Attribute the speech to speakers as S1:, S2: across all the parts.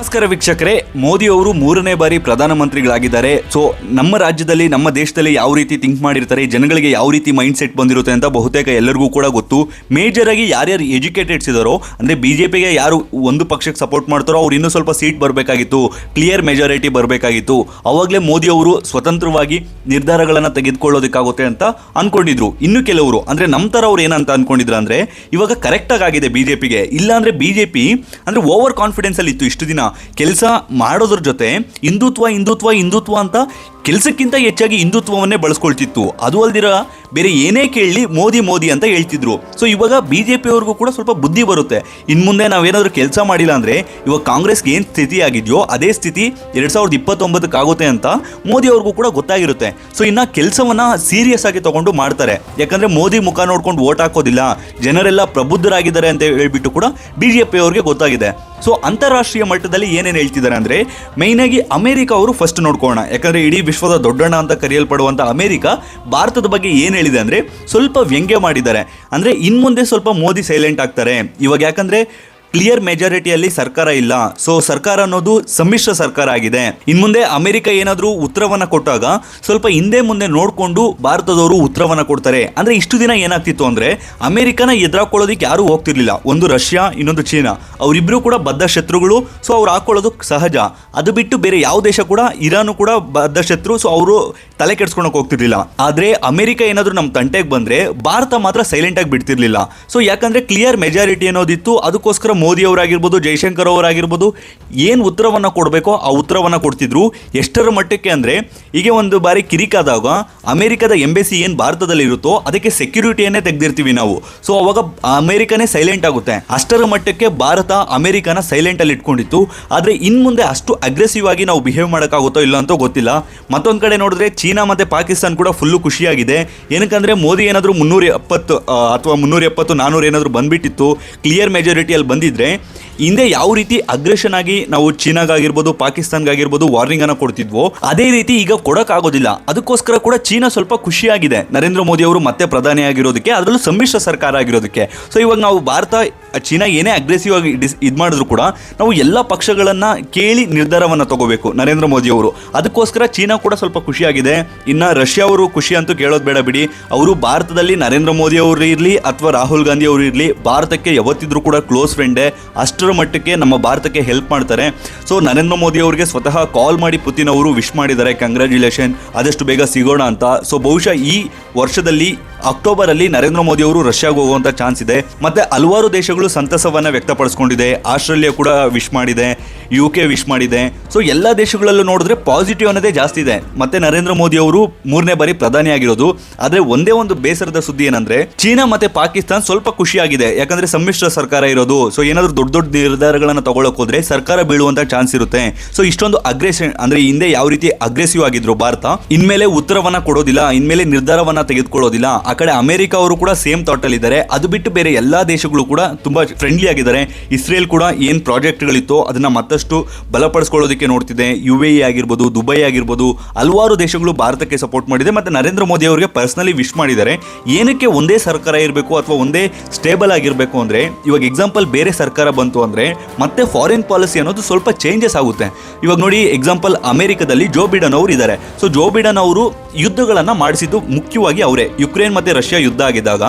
S1: ನಮಸ್ಕಾರ ವೀಕ್ಷಕರೇ, ಮೋದಿ ಅವರು ಮೂರನೇ ಬಾರಿ ಪ್ರಧಾನಮಂತ್ರಿಗಳಾಗಿದ್ದಾರೆ. ಸೊ ನಮ್ಮ ರಾಜ್ಯದಲ್ಲಿ, ನಮ್ಮ ದೇಶದಲ್ಲಿ ಯಾವ ರೀತಿ ಥಿಂಕ್ ಮಾಡಿರ್ತಾರೆ, ಜನಗಳಿಗೆ ಯಾವ ರೀತಿ ಮೈಂಡ್ ಸೆಟ್ ಬಂದಿರುತ್ತೆ ಅಂತ ಬಹುತೇಕ ಎಲ್ಲರಿಗೂ ಕೂಡ ಗೊತ್ತು. ಮೇಜರ್ ಆಗಿ ಯಾರ್ಯಾರು ಎಜುಕೇಟೆಡ್ಸ್ ಇದಾರೋ, ಅಂದ್ರೆ ಪಿಗೆ ಯಾರು ಒಂದು ಪಕ್ಷಕ್ಕೆ ಸಪೋರ್ಟ್ ಮಾಡ್ತಾರೋ, ಅವ್ರು ಇನ್ನೂ ಸ್ವಲ್ಪ ಸೀಟ್ ಬರಬೇಕಾಗಿತ್ತು ಕ್ಲಿಯರ್ ಮೆಜಾರಿಟಿ ಬರಬೇಕಾಗಿತ್ತು. ಅವಾಗಲೇ ಮೋದಿ ಅವರು ಸ್ವತಂತ್ರವಾಗಿ ನಿರ್ಧಾರಗಳನ್ನು ತೆಗೆದುಕೊಳ್ಳೋದಕ್ಕಾಗುತ್ತೆ ಅಂತ ಅನ್ಕೊಂಡಿದ್ರು. ಇನ್ನು ಕೆಲವರು, ಅಂದ್ರೆ ನಮ್ಮ ಥರ ಅವ್ರು ಏನಂತ ಅನ್ಕೊಂಡಿದ್ರು ಅಂದ್ರೆ, ಇವಾಗ ಕರೆಕ್ಟಾಗಿ ಆಗಿದೆ ಇಲ್ಲಾಂದರೆ ಬಿ ಜೆ ಬಿಜೆಪಿ ಅಂದ್ರೆ ಓವರ್ ಕಾನ್ಫಿಡೆನ್ಸ್ ಅಲ್ಲಿ ಇತ್ತು ಇಷ್ಟು ದಿನ. ಕೆಲಸ ಮಾಡೋದ್ರ ಜೊತೆ ಹಿಂದುತ್ವ ಹಿಂದುತ್ವ ಹಿಂದುತ್ವ ಅಂತ ಕೆಲಸಕ್ಕಿಂತ ಹೆಚ್ಚಾಗಿ ಹಿಂದುತ್ವವನ್ನೇ ಬಳಸ್ಕೊಳ್ತಿತ್ತು. ಅದು ಅಲ್ದಿರ ಬೇರೆ ಏನೇ ಕೇಳಲಿ ಮೋದಿ ಮೋದಿ ಅಂತ ಹೇಳ್ತಿದ್ರು. ಸೊ ಇವಾಗ ಬಿ ಜೆ ಪಿಯವ್ರಿಗೂ ಕೂಡ ಸ್ವಲ್ಪ ಬುದ್ಧಿ ಬರುತ್ತೆ. ಇನ್ನು ಮುಂದೆ ನಾವೇನಾದರೂ ಕೆಲಸ ಮಾಡಿಲ್ಲ ಅಂದರೆ ಇವಾಗ ಕಾಂಗ್ರೆಸ್ಗೆ ಏನು ಸ್ಥಿತಿ ಆಗಿದೆಯೋ ಅದೇ ಸ್ಥಿತಿ ಎರಡು ಸಾವಿರದ ಇಪ್ಪತ್ತೊಂಬತ್ತಕ್ಕಾಗುತ್ತೆ ಅಂತ ಮೋದಿ ಅವ್ರಿಗೂ ಕೂಡ ಗೊತ್ತಾಗಿರುತ್ತೆ. ಸೊ ಇನ್ನು ಕೆಲಸವನ್ನು ಸೀರಿಯಸ್ ಆಗಿ ತೊಗೊಂಡು ಮಾಡ್ತಾರೆ. ಯಾಕಂದ್ರೆ ಮೋದಿ ಮುಖ ನೋಡ್ಕೊಂಡು ಓಟ್ ಹಾಕೋದಿಲ್ಲ. ಜನರೆಲ್ಲ ಪ್ರಬುದ್ಧರಾಗಿದ್ದಾರೆ ಅಂತ ಹೇಳ್ಬಿಟ್ಟು ಕೂಡ ಬಿ ಜೆ ಪಿ ಅವ್ರಿಗೆ ಗೊತ್ತಾಗಿದೆ. ಸೊ ಅಂತಾರಾಷ್ಟ್ರೀಯ ಮಟ್ಟದಲ್ಲಿ ಏನೇನು ಹೇಳ್ತಿದ್ದಾರೆ ಅಂದರೆ ಮೇಯ್ನಾಗಿ ಅಮೆರಿಕ ಅವರು ಫಸ್ಟ್ ನೋಡ್ಕೋಣ ಯಾಕಂದರೆ ಇಡೀ ವಿಶ್ವದ ದೊಡ್ಡಣ್ಣ ಅಂತ ಕರೆಯಲ್ಪಡುವಂಥ ಅಮೆರಿಕ ಭಾರತದ ಬಗ್ಗೆ ಏನು ಹೇಳಿದೆ ಅಂದರೆ ಸ್ವಲ್ಪ ವ್ಯಂಗ್ಯ ಮಾಡಿದ್ದಾರೆ. ಅಂದರೆ ಇನ್ಮುಂದೆ ಸ್ವಲ್ಪ ಮೋದಿ ಸೈಲೆಂಟ್ ಆಗ್ತಾರೆ. ಇವಾಗ ಯಾಕಂದರೆ ಕ್ಲಿಯರ್ ಮೆಜಾರಿಟಿಯಲ್ಲಿ ಸರ್ಕಾರ ಇಲ್ಲ. ಸೊ ಸರ್ಕಾರ ಅನ್ನೋದು ಸಮ್ಮಿಶ್ರ ಸರ್ಕಾರ ಆಗಿದೆ. ಇನ್ ಮುಂದೆ ಅಮೆರಿಕ ಏನಾದರೂ ಉತ್ತರವನ್ನ ಕೊಟ್ಟಾಗ ಸ್ವಲ್ಪ ಹಿಂದೆ ಮುಂದೆ ನೋಡಿಕೊಂಡು ಭಾರತದವರು ಉತ್ತರವನ್ನ ಕೊಡ್ತಾರೆ. ಅಂದ್ರೆ ಇಷ್ಟು ದಿನ ಏನಾಗ್ತಿತ್ತು ಅಂದ್ರೆ ಅಮೆರಿಕನ ಎದುರಾಕೊಳ್ಳೋದಕ್ಕೆ ಯಾರು ಹೋಗ್ತಿರ್ಲಿಲ್ಲ. ಒಂದು ರಷ್ಯಾ, ಇನ್ನೊಂದು ಚೀನಾ. ಅವರಿಬ್ರು ಕೂಡ ಬದ್ಧ ಶತ್ರುಗಳು. ಸೊ ಅವ್ರು ಹಾಕೊಳ್ಳೋದು ಸಹಜ. ಅದು ಬಿಟ್ಟು ಬೇರೆ ಯಾವ ದೇಶ ಕೂಡ, ಇರಾನು ಕೂಡ ಬದ್ಧ ಶತ್ರು. ಸೊ ಅವರು ತಲೆ ಕೆಡ್ಸ್ಕೊಳಕ್ ಹೋಗ್ತಿರ್ಲಿಲ್ಲ. ಆದ್ರೆ ಅಮೆರಿಕ ಏನಾದರೂ ನಮ್ಮ ತಂಟೆಗೆ ಬಂದ್ರೆ ಭಾರತ ಮಾತ್ರ ಸೈಲೆಂಟ್ ಆಗಿ ಬಿಡ್ತಿರ್ಲಿಲ್ಲ. ಸೊ ಯಾಕಂದ್ರೆ ಕ್ಲಿಯರ್ ಮೆಜಾರಿಟಿ ಅನ್ನೋದಿತ್ತು. ಅದಕ್ಕೋಸ್ಕರ ಮೋದಿ ಅವರಾಗಿರ್ಬೋದು, ಜೈಶಂಕರ್ ಅವರಾಗಿರ್ಬೋದು ಏನು ಉತ್ತರವನ್ನ ಕೊಡಬೇಕೋ ಆ ಉತ್ತರವನ್ನ ಕೊಡ್ತಿದ್ರು. ಎಷ್ಟರ ಮಟ್ಟಕ್ಕೆ ಅಂದ್ರೆ ಹೀಗೆ ಒಂದು ಬಾರಿ ಕಿರಿಕಾದಾಗ ಅಮೆರಿಕದ ಎಂಬೆಸಿ ಏನು ಭಾರತದಲ್ಲಿ ಇರುತ್ತೋ ಅದಕ್ಕೆ ಸೆಕ್ಯೂರಿಟಿಯನ್ನೇ ತೆಗೆದಿರ್ತೀವಿ ನಾವು. ಸೊ ಅವಾಗ ಅಮೆರಿಕನೇ ಸೈಲೆಂಟ್ ಆಗುತ್ತೆ. ಅಷ್ಟರ ಮಟ್ಟಕ್ಕೆ ಭಾರತ ಅಮೆರಿಕನ ಸೈಲೆಂಟ್ ಅಲ್ಲಿ ಇಟ್ಕೊಂಡಿತ್ತು. ಆದ್ರೆ ಇನ್ ಮುಂದೆ ಅಷ್ಟು ಅಗ್ರೆಸಿವ್ ಆಗಿ ನಾವು ಬಿಹೇವ್ ಮಾಡೋಕ್ಕಾಗುತ್ತೋ ಇಲ್ಲ ಅಂತ ಗೊತ್ತಿಲ್ಲ. ಮತ್ತೊಂದು ಕಡೆ ನೋಡಿದ್ರೆ ಚೀನಾ ಮತ್ತು ಪಾಕಿಸ್ತಾನ ಕೂಡ ಫುಲ್ಲು ಖುಷಿಯಾಗಿದೆ. ಏನಕ್ಕಂದ್ರೆ ಮೋದಿ ಏನಾದರೂ ಮುನ್ನೂರ ಎಪ್ಪತ್ತು ಅಥವಾ ಮುನ್ನೂರ ಎಪ್ಪತ್ತು ನಾನ್ನೂರು ಏನಾದರೂ ಬಂದ್ಬಿಟ್ಟಿತ್ತು ಕ್ಲಿಯರ್ ಮೆಜಾರಿಟಿಯಲ್ಲಿ ಬಂದಿದ್ರೆ ಹಿಂದೆ ಯಾವ ರೀತಿ ಅಗ್ರೆಷನ್ ಆಗಿ ನಾವು ಚೀನಾಗಾಗಿರ್ಬೋದು, ಪಾಕಿಸ್ತಾನ್ಗಾಗಿರ್ಬೋದು ವಾರ್ನಿಂಗ್ ಅನ್ನ ಕೊಡ್ತಿದ್ವೋ, ಅದೇ ರೀತಿ ಈಗ ಕೊಡಕ್ಕಾಗೋದಿಲ್ಲ. ಅದಕ್ಕೋಸ್ಕರ ಕೂಡ ಚೀನಾ ಸ್ವಲ್ಪ ಖುಷಿಯಾಗಿದೆ. ನರೇಂದ್ರ ಮೋದಿ ಅವರು ಮತ್ತೆ ಪ್ರಧಾನಿ ಆಗಿರೋದಕ್ಕೆ, ಅದರಲ್ಲೂ ಸಮ್ಮಿಶ್ರ ಸರ್ಕಾರ ಆಗಿರೋದಕ್ಕೆ. ಸೊ ಇವಾಗ ನಾವು ಭಾರತ, ಚೀನಾ ಏನೇ ಅಗ್ರೆಸಿವ್ ಆಗಿ ಡಿಸ್ ಇದು ಮಾಡಿದ್ರು ಕೂಡ, ನಾವು ಎಲ್ಲ ಪಕ್ಷಗಳನ್ನ ಕೇಳಿ ನಿರ್ಧಾರವನ್ನ ತಗೋಬೇಕು, ನರೇಂದ್ರ ಮೋದಿ ಅವರು. ಅದಕ್ಕೋಸ್ಕರ ಚೀನಾ ಕೂಡ ಸ್ವಲ್ಪ ಖುಷಿಯಾಗಿದೆ. ಇನ್ನ ರಷ್ಯಾ ಅವರು ಖುಷಿ ಅಂತೂ ಕೇಳೋದು ಬೇಡ ಬಿಡಿ. ಅವರು ಭಾರತದಲ್ಲಿ ನರೇಂದ್ರ ಮೋದಿ ಅವರು ಇರಲಿ, ಅಥವಾ ರಾಹುಲ್ ಗಾಂಧಿ ಅವರು ಇರಲಿ, ಭಾರತಕ್ಕೆ ಯಾವತ್ತಿದ್ರೂ ಕೂಡ ಕ್ಲೋಸ್ ಫ್ರೆಂಡೇ ಅಷ್ಟರ ಮಟ್ಟಕ್ಕೆ ನಮ್ಮ ಭಾರತಕ್ಕೆ ಹೆಲ್ಪ್ ಮಾಡ್ತಾರೆ. ಸೊ ನರೇಂದ್ರ ಮೋದಿ ಅವರಿಗೆ ಸ್ವತಃ ಕಾಲ್ ಮಾಡಿ ಪುತಿನ್ ಅವರು ವಿಶ್ ಮಾಡಿದ್ದಾರೆ. ಕಂಗ್ರ್ಯಾಚುಲೇಷನ್ ಆದಷ್ಟು ಬೇಗ ಸಿಗೋಣ ಅಂತ. ಸೊ ಬಹುಶಃ ಈ ವರ್ಷದಲ್ಲಿ ಅಕ್ಟೋಬರ್ ಅಲ್ಲಿ ನರೇಂದ್ರ ಮೋದಿ ಅವರು ರಷ್ಯಾಗೆ ಹೋಗುವಂತ ಚಾನ್ಸ್ ಇದೆ. ಮತ್ತೆ ಹಲವಾರು ದೇಶಗಳು ಸಂತಸವನ್ನ ವ್ಯಕ್ತಪಡಿಸ್ಕೊಂಡಿದೆ. ಆಸ್ಟ್ರೇಲಿಯಾ ಕೂಡ ವಿಶ್ ಮಾಡಿದೆ. ಯು ಕೆ ವಿಶ್ ಮಾಡಿದೆ. ಸೊ ಎಲ್ಲ ದೇಶಗಳಲ್ಲೂ ನೋಡಿದ್ರೆ ಪಾಸಿಟಿವ್ ಅನ್ನೋದೇ ಜಾಸ್ತಿ ಇದೆ. ಮತ್ತೆ ನರೇಂದ್ರ ಮೋದಿ ಅವರು ಮೂರನೇ ಬಾರಿ ಪ್ರಧಾನಿ ಆಗಿರೋದು. ಆದ್ರೆ ಒಂದೇ ಒಂದು ಬೇಸರದ ಸುದ್ದಿ ಏನಂದ್ರೆ, ಚೀನಾ ಮತ್ತೆ ಪಾಕಿಸ್ತಾನ ಸ್ವಲ್ಪ ಖುಷಿಯಾಗಿದೆ. ಯಾಕಂದ್ರೆ ಸಮ್ಮಿಶ್ರ ಸರ್ಕಾರ ಇರೋದು. ಸೊ ಏನಾದ್ರು ದೊಡ್ಡ ದೊಡ್ಡ ನಿರ್ಧಾರಗಳನ್ನ ತಗೊಳಕ್ ಹೋದ್ರೆ ಸರ್ಕಾರ ಬೀಳುವಂತ ಚಾನ್ಸ್ ಇರುತ್ತೆ. ಸೊ ಇಷ್ಟೊಂದು ಅಗ್ರೆಸ್ ಅಂದ್ರೆ ಹಿಂದೆ ಯಾವ ರೀತಿ ಅಗ್ರೆಸಿವ್ ಆಗಿದ್ರು ಭಾರತ, ಇನ್ಮೇಲೆ ಉತ್ತರವನ್ನ ಕೊಡೋದಿಲ್ಲ, ಇನ್ಮೇಲೆ ನಿರ್ಧಾರವನ್ನ ತೆಗೆದುಕೊಳ್ಳೋದಿಲ್ಲ. ಕಡೆ ಅಮೆರಿಕ ಅವರು ಕೂಡ ಸೇಮ್ ಥಾಟ್ ಅಲ್ಲಿ ಇದ್ದಾರೆ. ಅದು ಬಿಟ್ಟು ಬೇರೆ ಎಲ್ಲಾ ದೇಶಗಳು ಕೂಡ ತುಂಬಾ ಫ್ರೆಂಡ್ಲಿ ಆಗಿದ್ದಾರೆ. ಇಸ್ರೇಲ್ ಕೂಡ ಏನ್ ಪ್ರಾಜೆಕ್ಟ್ಗಳಿತ್ತು ಅದನ್ನ ಮತ್ತಷ್ಟು ಬಲಪಡಿಸ್ಕೊಳ್ಳೋದಕ್ಕೆ ನೋಡ್ತಿದೆ. ಯು ಎ ಆಗಿರ್ಬೋದು, ದುಬೈ ಆಗಿರ್ಬೋದು, ಹಲವಾರು ದೇಶಗಳು ಭಾರತಕ್ಕೆ ಸಪೋರ್ಟ್ ಮಾಡಿದೆ ಮತ್ತೆ ನರೇಂದ್ರ ಮೋದಿ ಅವರಿಗೆ ಪರ್ಸನಲಿ ವಿಶ್ ಮಾಡಿದ್ದಾರೆ. ಏನಕ್ಕೆ ಒಂದೇ ಸರ್ಕಾರ ಇರಬೇಕು ಅಥವಾ ಒಂದೇ ಸ್ಟೇಬಲ್ ಆಗಿರಬೇಕು ಅಂದ್ರೆ, ಇವಾಗ ಎಕ್ಸಾಂಪಲ್ ಬೇರೆ ಸರ್ಕಾರ ಬಂತು ಅಂದ್ರೆ, ಮತ್ತೆ ಫಾರಿನ್ ಪಾಲಿಸಿ ಅನ್ನೋದು ಸ್ವಲ್ಪ ಚೇಂಜಸ್ ಆಗುತ್ತೆ. ಇವಾಗ ನೋಡಿ ಎಕ್ಸಾಂಪಲ್ ಅಮೆರಿಕದಲ್ಲಿ ಜೋ ಬಿಡನ್ ಅವರು ಇದ್ದಾರೆ. ಸೊ ಜೋ ಬಿಡನ್ ಅವರು ಯುದ್ಧಗಳನ್ನ ಮಾಡಿಸಿದ್ದು ಮುಖ್ಯವಾಗಿ ಅವರೇ. ಯುಕ್ರೇನ್ ಮತ್ತೆ ರಷ್ಯಾ ಯುದ್ಧ ಆಗಿದ್ದಾಗ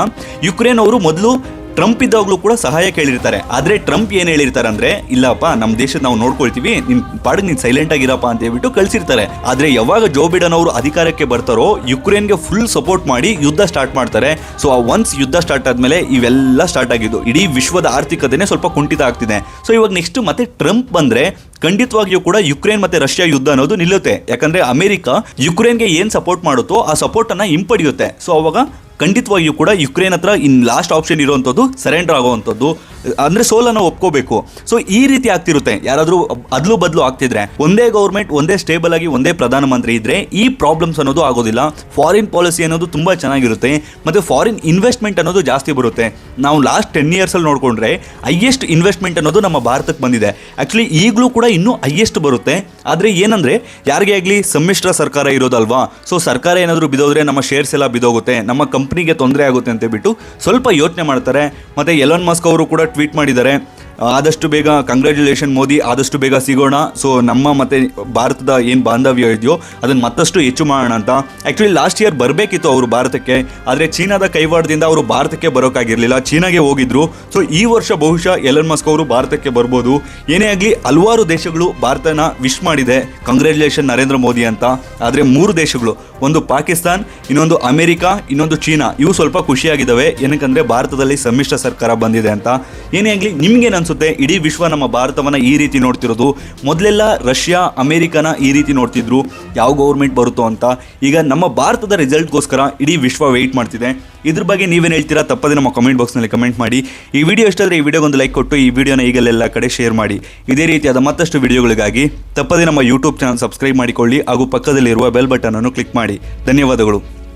S1: ಯುಕ್ರೇನ್ ಅವರು ಮೊದಲು ಟ್ರಂಪ್ ಇದ್ದಾಗಲೂ ಕೂಡ ಸಹಾಯ ಕೇಳಿರ್ತಾರೆ. ಆದ್ರೆ ಟ್ರಂಪ್ ಏನ್ ಹೇಳಿರ್ತಾರೆ ಅಂದ್ರೆ, ಇಲ್ಲಪ್ಪ ನಮ್ಮ ದೇಶದ ನಾವು ನೋಡ್ಕೊಳ್ತೀವಿ ನಿನ್ ಪಾಡಿಗೆ ನೀನ್ ಸೈಲೆಂಟ್ ಆಗಿರಪ್ಪ ಅಂತ ಹೇಳ್ಬಿಟ್ಟು ಕಳ್ಸಿರ್ತಾರೆ. ಆದ್ರೆ ಯಾವಾಗ ಜೋ ಬಿಡನ್ ಅವರು ಅಧಿಕಾರಕ್ಕೆ ಬರ್ತಾರೋ ಯುಕ್ರೇನ್ಗೆ ಫುಲ್ ಸಪೋರ್ಟ್ ಮಾಡಿ ಯುದ್ಧ ಸ್ಟಾರ್ಟ್ ಮಾಡ್ತಾರೆ. ಸೊ ಆ ಒನ್ಸ್ ಯುದ್ಧ ಸ್ಟಾರ್ಟ್ ಆದ್ಮೇಲೆ ಇವೆಲ್ಲ ಸ್ಟಾರ್ಟ್ ಆಗಿದ್ದು, ಇಡೀ ವಿಶ್ವದ ಆರ್ಥಿಕತೆನೇ ಸ್ವಲ್ಪ ಕುಂಠಿತ ಆಗ್ತಿದೆ. ಸೊ ಇವಾಗ ನೆಕ್ಸ್ಟ್ ಮತ್ತೆ ಟ್ರಂಪ್ ಬಂದ್ರೆ, ಖಂಡಿತವಾಗಿಯೂ ಕೂಡ ಯುಕ್ರೇನ್ ಮತ್ತೆ ರಷ್ಯಾ ಯುದ್ಧ ಅನ್ನೋದು ನಿಲ್ಲುತ್ತೆ. ಯಾಕಂದ್ರೆ ಅಮೆರಿಕ ಯುಕ್ರೇನ್ಗೆ ಏನ್ ಸಪೋರ್ಟ್ ಮಾಡುತ್ತೋ, ಆ ಸಪೋರ್ಟ್ ಅನ್ನ ಹಿಂಪಡೆಯುತ್ತೆ. ಸೊ ಅವಾಗ ಖಂಡಿತವಾಗಿಯೂ ಕೂಡ ಯುಕ್ರೇನ್ ಹತ್ರ ಇನ್ ಲಾಸ್ಟ್ ಆಪ್ಷನ್ ಇರುವಂಥದ್ದು ಸರೆಂಡರ್ ಆಗುವಂಥದ್ದು. ಅಂದ್ರೆ ಸೋಲನ್ನು ಒಪ್ಕೋಬೇಕು. ಸೊ ಈ ರೀತಿ ಆಗ್ತಿರುತ್ತೆ. ಯಾರಾದರೂ ಅದ್ಲು ಬದಲು ಆಗ್ತಿದ್ರೆ, ಒಂದೇ ಗೌರ್ಮೆಂಟ್ ಒಂದೇ ಸ್ಟೇಬಲ್ ಆಗಿ ಒಂದೇ ಪ್ರಧಾನಮಂತ್ರಿ ಇದ್ರೆ ಈ ಪ್ರಾಬ್ಲಮ್ಸ್ ಅನ್ನೋದು ಆಗೋದಿಲ್ಲ. ಫಾರಿನ್ ಪಾಲಿಸಿ ಅನ್ನೋದು ತುಂಬಾ ಚೆನ್ನಾಗಿರುತ್ತೆ. ಮತ್ತೆ ಫಾರಿನ್ ಇನ್ವೆಸ್ಟ್ಮೆಂಟ್ ಅನ್ನೋದು ಜಾಸ್ತಿ ಬರುತ್ತೆ. ನಾವು ಲಾಸ್ಟ್ ಟೆನ್ ಇಯರ್ಸ್ ಅಲ್ಲಿ ನೋಡ್ಕೊಂಡ್ರೆ ಹೈಯೆಸ್ಟ್ ಇನ್ವೆಸ್ಟ್ಮೆಂಟ್ ಅನ್ನೋದು ನಮ್ಮ ಭಾರತಕ್ಕೆ ಬಂದಿದೆ. ಆಕ್ಚುಲಿ ಈಗಲೂ ಕೂಡ ಇನ್ನೂ ಹೈಯೆಸ್ಟ್ ಬರುತ್ತೆ. ಆದ್ರೆ ಏನಂದ್ರೆ, ಯಾರಿಗೆ ಆಗಲಿ ಸಮ್ಮಿಶ್ರ ಸರ್ಕಾರ ಇರೋದಲ್ವಾ? ಸೊ ಸರ್ಕಾರ ಏನಾದರೂ ಬಿದೋದ್ರೆ ನಮ್ಮ ಶೇರ್ಸ್ ಎಲ್ಲ ಬಿದೋಗುತ್ತೆ. ನಮ್ಮ ಕಂಪ್ನಿಗೆ ತೊಂದರೆ ಆಗುತ್ತೆ ಅಂತ ಬಿಟ್ಟು ಸ್ವಲ್ಪ ಯೋಚನೆ ಮಾಡ್ತಾರೆ. ಮತ್ತೆ ಎಲನ್ ಮಸ್ಕ್ ಅವರು ಕೂಡ ಟ್ವೀಟ್ ಮಾಡಿದ್ದಾರೆ. ಆದಷ್ಟು ಬೇಗ ಕಂಗ್ರ್ಯಾಚುಲೇಷನ್ ಮೋದಿ, ಆದಷ್ಟು ಬೇಗ ಸಿಗೋಣ. ಸೊ ನಮ್ಮ ಮತ್ತೆ ಭಾರತದ ಏನು ಬಾಂಧವ್ಯ ಇದೆಯೋ ಅದನ್ನು ಮತ್ತಷ್ಟು ಹೆಚ್ಚು ಮಾಡೋಣ ಅಂತ. ಆ್ಯಕ್ಚುಲಿ ಲಾಸ್ಟ್ ಇಯರ್ ಬರಬೇಕಿತ್ತು ಅವರು ಭಾರತಕ್ಕೆ. ಆದರೆ ಚೀನಾದ ಕೈವಾಡದಿಂದ ಅವರು ಭಾರತಕ್ಕೆ ಬರೋಕ್ಕಾಗಿರಲಿಲ್ಲ ಚೀನಾಗೆ ಹೋಗಿದ್ರು. ಸೊ ಈ ವರ್ಷ ಬಹುಶಃ ಎಲನ್ ಮಸ್ಕ್ ಅವರು ಭಾರತಕ್ಕೆ ಬರ್ಬೋದು. ಏನೇ ಆಗಲಿ, ಹಲವಾರು ದೇಶಗಳು ಭಾರತನ ವಿಶ್ ಮಾಡಿದೆ. ಕಂಗ್ರ್ಯಾಚುಲೇಷನ್ ನರೇಂದ್ರ ಮೋದಿ ಅಂತ. ಆದರೆ ಮೂರು ದೇಶಗಳು. ಒಂದು ಪಾಕಿಸ್ತಾನ್, ಇನ್ನೊಂದು ಅಮೆರಿಕಾ, ಇನ್ನೊಂದು ಚೀನಾ. ಇವು ಸ್ವಲ್ಪ ಖುಷಿಯಾಗಿದ್ದಾವೆ. ಏನಕ್ಕಂದರೆ ಭಾರತದಲ್ಲಿ ಸಮ್ಮಿಶ್ರ ಸರ್ಕಾರ ಬಂದಿದೆ ಅಂತ. ಏನೇ ಆಗಲಿ, ನಿಮ್ಗೇನು ಅನ್ಸುತ್ತೆ, ಇಡೀ ವಿಶ್ವ ನಮ್ಮ ಭಾರತವನ್ನ ಈ ರೀತಿ ನೋಡ್ತಿರೋದು. ಮೊದಲೆಲ್ಲ ರಷ್ಯಾ, ಅಮೆರಿಕನ ಈ ರೀತಿ ನೋಡ್ತಿದ್ರು, ಯಾವ ಗೌರ್ಮೆಂಟ್ ಬರುತ್ತೋ ಅಂತ. ಈಗ ನಮ್ಮ ಭಾರತದ ರಿಸಲ್ಟ್ಗೋಸ್ಕರ ಇಡೀ ವಿಶ್ವ ವೆಯ್ಟ್ ಮಾಡ್ತಿದೆ. ಇದ್ರ ಬಗ್ಗೆ ನೀವೇನು ಹೇಳ್ತೀರಾ? ತಪ್ಪದೆ ನಮ್ಮ ಕಮೆಂಟ್ ಬಾಕ್ಸ್ನಲ್ಲಿ ಕಮೆಂಟ್ ಮಾಡಿ. ಈ ವಿಡಿಯೋ ಇಷ್ಟಾದರೆ ಈ ವಿಡಿಯೋಗೊಂದು ಲೈಕ್ ಕೊಟ್ಟು, ಈ ವಿಡಿಯೋನ ಈಗಲೆಲ್ಲ ಕಡೆ ಶೇರ್ ಮಾಡಿ. ಇದೇ ರೀತಿಯಾದ ಮತ್ತಷ್ಟು ವಿಡಿಯೋಗಳಿಗಾಗಿ ತಪ್ಪದೆ ನಮ್ಮ ಯೂಟ್ಯೂಬ್ ಚಾನಲ್ ಸಬ್ಸ್ಕ್ರೈಬ್ ಮಾಡಿಕೊಳ್ಳಿ, ಹಾಗೂ ಪಕ್ಕದಲ್ಲಿರುವ ಬೆಲ್ ಬಟನ್ ಅನ್ನು ಕ್ಲಿಕ್ ಮಾಡಿ. ಧನ್ಯವಾದಗಳು.